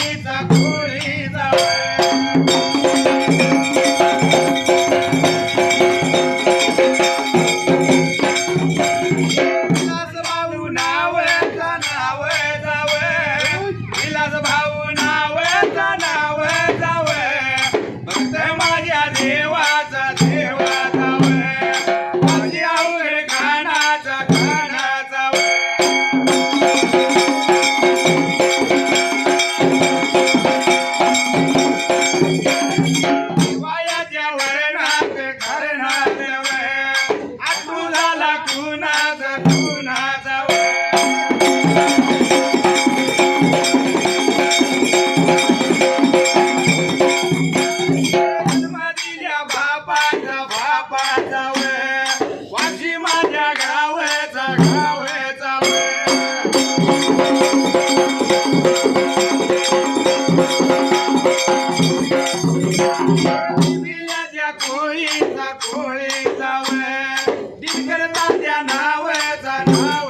खोळी जा खोळी जा कोळीचा कोळी जाव दिनकर तात्या नावाचा नाव